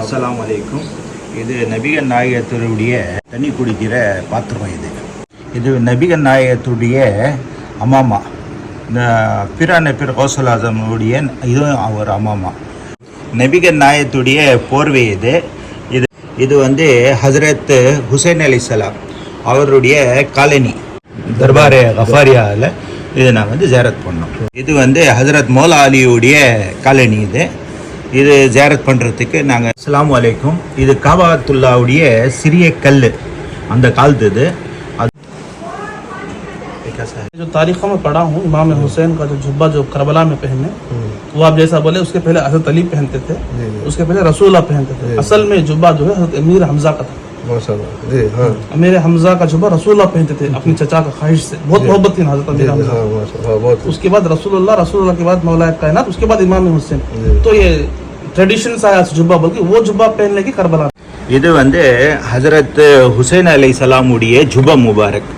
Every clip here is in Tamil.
அஸ்லாம் வலைக்கும் இது நபிகன் நாயகத்தினுடைய தண்ணி குடிக்கிற பாத்திரம் இது. இது நபிகன் நாயகத்துடைய அம்மாமா. இந்த பிரான பிற கௌசல் ஆசமுடைய இதுவும் அவர் அம்மாமா. நபிகன் நாயகத்துடைய போர்வை இது. இது இது வந்து ஹசரத் ஹுசைன் அலி சலாம் அவருடைய காலனி. தர்பார் கஃபாரியாவில் இதை நாங்கள் வந்து ஜேரத் பண்ணோம். இது வந்து ஹசரத் மோலா அலியுடைய காலனி இது. இது ஜேரத் பண்ணுறதுக்கு நாங்கள் அஸ்ஸலாமு அலைக்கும் இது காபாத்துல்லாவுடைய சிறிய கல் அந்த காலத்து இது அது जो तारीखों में पढ़ा हूँ इमाम हुसैन का जो जुब्बा जो करबला में पहने वो आप जैसा बोले उसके पहले हजरत अली पहनते थे उसके पहले रसूला पहनते थे असल में जुब्बा जो है हजरत अमीर हमजा का था माशाल्लाह। जी हाँ। मेरे हमजा का जुब्बा रसूल पहनते थे अपनी चचा का ख्वाहिश से। बहुत मोहब्बत थी हज़रत अमीर हमजा। हाँ माशाल्लाह बहुत। उसके बाद रसूलुल्लाह रसूलुल्लाह के बाद मौलाए कायनात उसके बाद इमाम हुसैन। तो ये ट्रेडिशन आया जुब्बा बल्कि वो जुब्बा पहनने की करबला இது வந்து ஹசரத் ஹுசைன் அலி சலாமுடைய ஜுபா முபாரக்.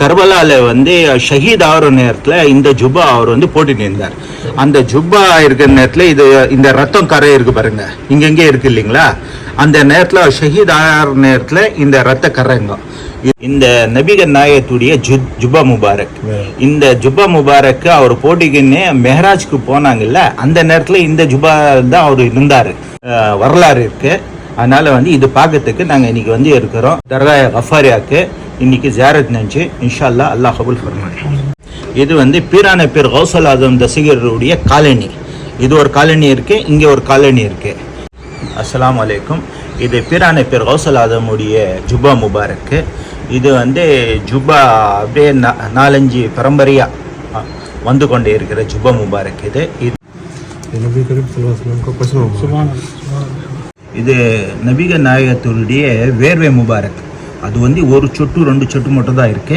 கர்பலா வந்து ஷஹீத் ஆகிற நேரத்தில் இந்த ஜுபா அவர் வந்து போட்டுட்டு இருந்தார். அந்த ஜுப்பா இருக்கிற நேரத்தில் இது இந்த ரத்தம் கரை இருக்கு பாருங்க. இங்கெங்கே இருக்கு இல்லைங்களா? அந்த நேரத்தில் ஷஹீத் ஆகிற நேரத்தில் இந்த ரத்த கரைங்க இந்த நபிகர் நாயத்துடைய ஜு ஜுபா முபாரக். இந்த ஜுபா முபாரக்கு அவர் போட்டிக்குன்னு மெஹராஜ்க்கு போனாங்கல்ல அந்த நேரத்தில் இந்த ஜுபா தான் அவர் இருந்தார். வரலாறு இருக்குது அதனால வந்து இது பார்க்கறதுக்கு நாங்கள் இன்னைக்கு வந்து இருக்கிறோம். தர்கா கஃபாரியாக்கு இன்னைக்கு ஜியாரத் நினச்சி இன்ஷா அல்லாஹ் அல்லாஹ் கபுல் ஃபர்மான். இது வந்து பீரான பேர் கௌசல் ஆதம் தசிகருடைய காலனி. இது ஒரு காலனி இருக்கு இங்கே ஒரு காலனி இருக்கு. அஸ்ஸலாமு அலைக்கும். இது பீரான பேர் கௌசல் ஆதமுடைய ஜுபா முபாரக்கு. இது வந்து ஜுபா அப்படியே நா- நாலஞ்சு பரம்பரையா அ, வந்து கொண்டே இருக்கிற ஜுபா முபாரக் இது. இது நபிக நாயகத்தினுடைய வேர்வை முபாரக். அது வந்து ஒரு சொட்டு ரெண்டு சொட்டு மட்டும் தான் இருக்கு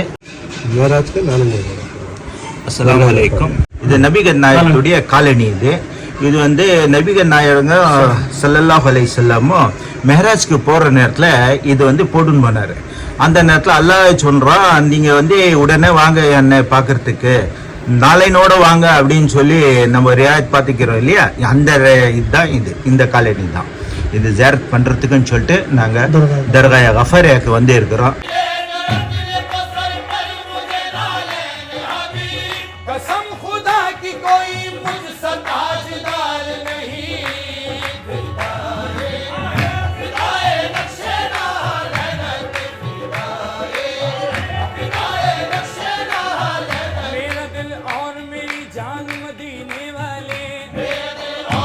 அஸ்லாம் வலைக்கம் இது நபிகர் நாயகத்துடைய காலனி இது. இது வந்து நபிகர் நாயகங்க சல்லல்லாஹ் அலை செல்லாமோ மெஹராஜ்க்கு போகிற நேரத்தில் இது வந்து போடுன்னு போனார். அந்த நேரத்தில் அல்லாஹ் சொல்கிறான் நீங்கள் வந்து உடனே வாங்க என்னை பார்க்குறதுக்கு நாளைனோட வாங்க அப்படின்னு சொல்லி நம்ம ரியாயத் பார்த்துக்கிறோம் இல்லையா? அந்த இதுதான் இது. இந்த காலனி தான். இது ஜேரத் பண்ணுறதுக்குன்னு சொல்லிட்டு நாங்கள் தர்காயா கஃபரியாக்கு வந்து இருக்கிறோம்.